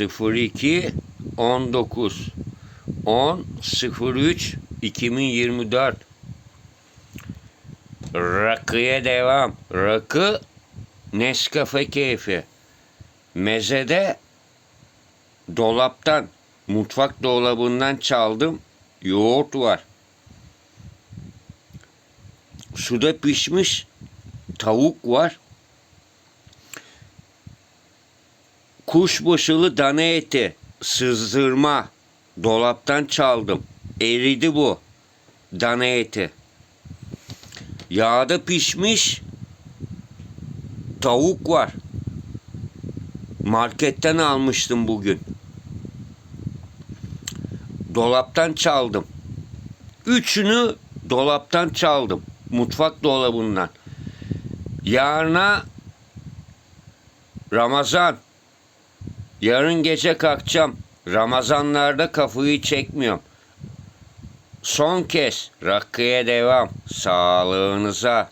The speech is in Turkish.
02 19 10 03 2024 Rakıya devam. Rakı Nescafe keyfi. Mezede dolaptan, mutfak dolabından çaldım. Yoğurt var. Suda pişmiş tavuk var. Kuşbaşılı dana eti, sızdırma. Dolaptan çaldım. Eridi bu. Dana eti. Yağda pişmiş tavuk var. Marketten almıştım bugün. Dolaptan çaldım. Üçünü dolaptan çaldım. Mutfak dolabından. Yarına Ramazan. Yarın gece kalkacağım. Ramazanlarda kafayı çekmiyorum. Son kez rakıya devam. Sağlığınıza.